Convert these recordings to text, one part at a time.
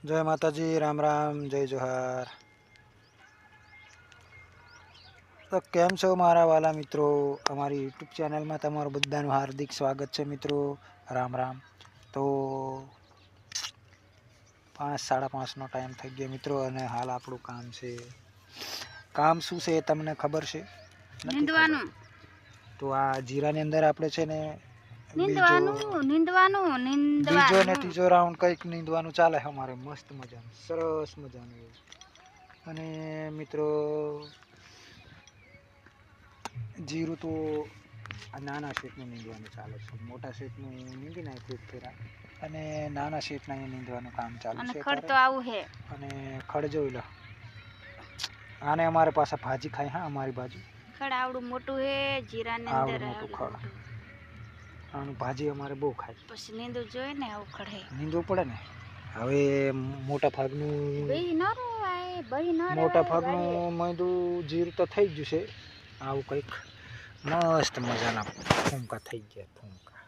જય માતાજી રામ રામ જય જોહાર તો કેમ છો મારા વાલા મિત્રો અમારી યુટ્યુબ ચેનલમાં તમારું બધાનું હાર્દિક સ્વાગત છે મિત્રો રામ રામ તો પાંચ સાડા પાંચનો ટાઈમ થઈ ગયો મિત્રો અને હાલ આપણું કામ છે કામ શું છે એ તમને ખબર છે તો આ જીરાની અંદર આપણે છે ને બીજો નીંદવાનું નીંદવાનું બીજો ને ત્રીજો રાઉન્ડ કંઈક નીંદવાનું ચાલે છે અમારે મસ્ત મજાનું સરસ મજાનું અને મિત્રો જીરું તો આ નાના શેટનું નીંદવાનું ચાલે છે. મોટા શેટનું નીંદી નાખ્યું ફેરા. અને નાના શેટના નીંદવાનું કામ ચાલુ છે ખડ તો આવું છે અને ખડ જોઈ લો. આને અમારે પાસે ભાજી ખાય હા અમારી બાજુ. ખડ આવડું મોટું છે જીરાની આવડું અંદર મોટું આવડું ખડ. આનું ભાજી અમારે બહુ ખાય પછી નીંદુ જોઈએ ને આવું ખડ નીંદવું પડે ને? હવે મોટા ભાગનું મોટા ભાગનું મેંદું જીરું તો થઈ ગયું છે આવું કંઈક મસ્ત મજાના ફૂમકા થઈ ગયા ફૂમકા.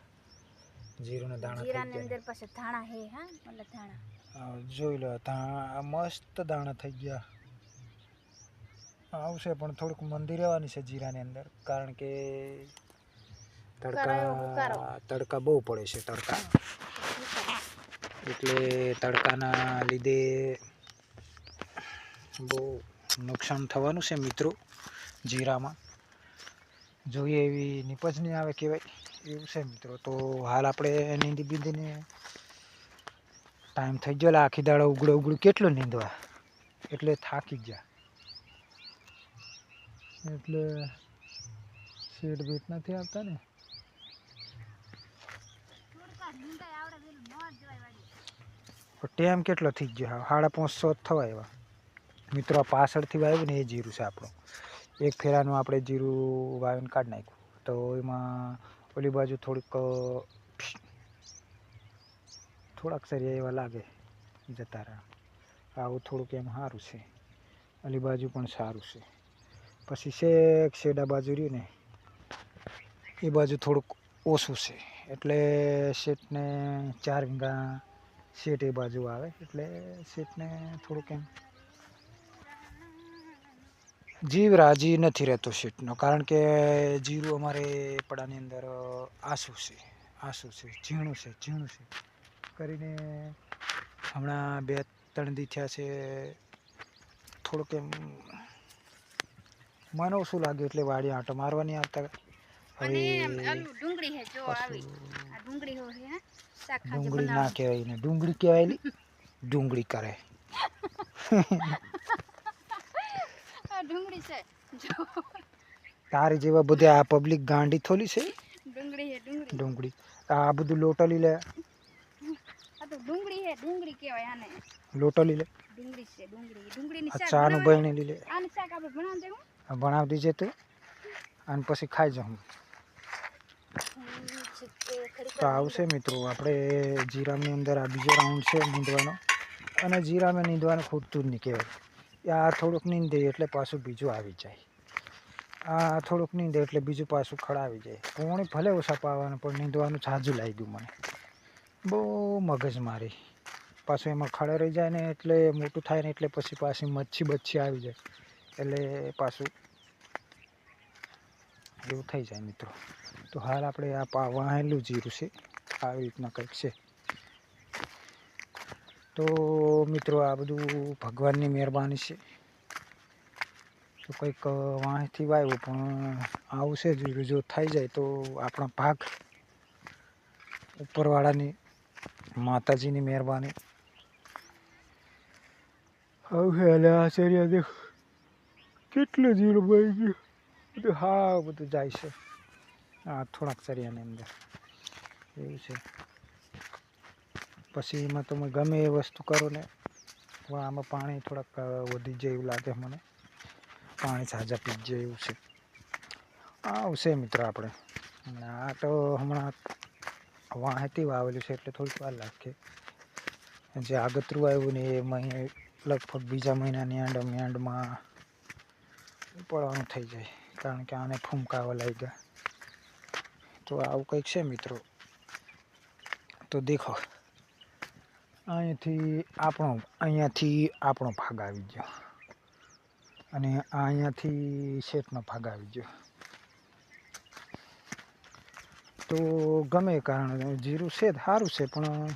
જીરુંના દાણા જીરાની અંદર ગયા ધાણા હે હા મતલબ ધાણા. આ જોઈ લો ત્યાં મસ્ત દાણા થઈ ગયા. આવશે પણ થોડુંક મંદી રહેવાની છે જીરાની અંદર કારણ કે. તડકા તડકા બહુ પડે છે તડકા. એટલે તડકાના લીધે બહુ નુકસાન થવાનું છે મિત્રો જીરામાં. જોઈએ એવી નીપજ નહીં આવે કહેવાય એવું છે મિત્રો. તો હાલ આપણે નીંદી બીંદીને ટાઈમ થઈ ગયો આખી દાડો ઉગડો ઉગડું કેટલું નીંદવા? એટલે થાકી ગયા. એટલે શેડ બેટ નથી આવતા ને? ટેમ કેટલો થઈ ગયો? હા, સાડા પાંચસો થવા એવા મિત્રો પાછળથી વાવ્યું ને એ જીરું છે આપણું. એક ફેરાનું આપણે જીરું વાવીને કાઢી નાખ્યું. તો એમાં ઓલી બાજુ થોડીક થોડાક સરિયા એવા લાગે જતા રહ્યા. આવું થોડુંક એમ સારું છે. ઓલી બાજુ પણ સારું છે. પછી શેક શેડા બાજુ રહ્યું ને, એ બાજુ થોડુંક ઓછું છે. એટલે શેઠને ચાર વીંગા શેઠ એ બાજુ આવે એટલે શેઠને થોડુંક એમ જીવ રાજી નથી રહેતો શેઠનો કારણ કે જીરું અમારે પડાની અંદર આંસુ છે આસુ છે ઝીણું છે ઝીણું છે કરીને હમણાં બે ત્રણ દી થયા છે થોડુંક એમ મને ઓછું લાગ્યું એટલે વાડી આંટો મારવાની આવતા હવે ડુંગળી હે જો આવી આ ડુંગળી હો હે હા? શાક ખાજે ડુંગળી ના કહેવાય ને ડુંગળી કહેવાય. ડુંગળી કરે ડુંગળી છે તારી જેવા બધા આ પબ્લિક ગાંડી થોલી છે ડુંગળી હે ડુંગળી ડુંગળી આ બધું લોટલી લે આ તો ડુંગળી હે ડુંગળી કહેવાય આને લોટલી લે ડુંગળી છે ડુંગળી ડુંગળી ની શાક ચાનું બહેણી લીલે આનું શાક આપણે બનાવી દેવું બનાવી દીજે તું અને પછી ખાઈ જાઉં તો આવશે મિત્રો. આપણે જીરામની અંદર આ બીજો રાઉન્ડ છે નીંદવાનો. અને જીરામાં નીંદવાનું ખૂટતું જ નહીં કહેવાય. આ થોડુંક નીંદે એટલે પાછું બીજું આવી જાય. આ થોડુંક નીંદે એટલે બીજું પાછું ખડાવી જાય. પોણી ભલે ઓછા પાવાનું, પણ નીંદવાનું ઝાઝું લાવી ગયું મને. બહુ મગજ મારી. પાછું એમાં ખડે રહી જાય ને એટલે મોટું થાય ને એટલે પછી પાછી મચ્છી બચ્છી આવી જાય. એટલે પાછું એવું થઈ જાય મિત્રો. તો હાલ આપણે આ વાહેલું જીરું છે. આવી રીતના કંઈક છે. તો મિત્રો આ બધું ભગવાનની મહેરબાની છે. તો કંઈક વાંહથી વાવ્યું પણ આવું છે જીરું જો થઈ જાય તો આપણા ભાગ ઉપરવાળાની માતાજીની મહેરબાની. હવે એટલે આશ્ચર્ય દેખ. કેટલું જીરું ભાઈ ગયું. બધું હા, બધું જાય છે. આ થોડાક ચરિયાની અંદર એવું છે. પછી એમાં તમે ગમે એ વસ્તુ કરો ને, પણ આમાં પાણી થોડાક વધી જાય એવું લાગે મને. પાણી સાજા પી જાય એવું છે. આવશે મિત્રો આપણે. અને આ તો હમણાં વાહેતી વાવેલું છે એટલે થોડીક વાર લાગે જે આગતરું આવ્યું ને એ મહિને લગભગ બીજા મહિનાની એન્ડ એન્ડમાં પડવાનું થઈ જાય. કારણ કે આને ફૂમકાવા લાગી ગયા તો આવું કંઈક છે મિત્રો. તો દેખો. અહીંયાથી આપણો અહીંયાથી આપણો ભાગ આવી ગયો. અને આ અહીંયાથી શેઠનો ભાગ આવી ગયો. તો ગમે કારણ જીરું છે સારું છે, પણ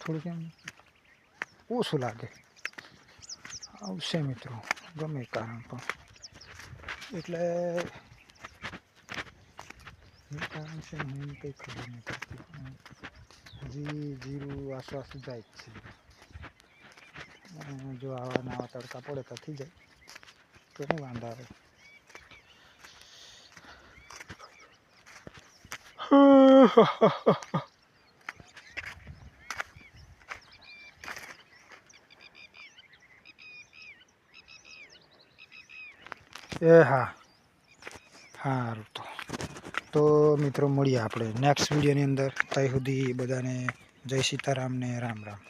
થોડુંક એમ ઓછું લાગે. આવશે મિત્રો, ગમે કારણ પણ. એટલે શું જીરું આસપાસ જાય જ છે જો આવા નવા તડકા પડે તો થઈ જાય તો નહીં વાંધો આવે એ હા સારું તો. તો મિત્રો, મળીએ આપણે નેક્સ્ટ વિડીયોની અંદર. ત્યાં સુધી બધાને જય સીતારામ ને રામ રામ.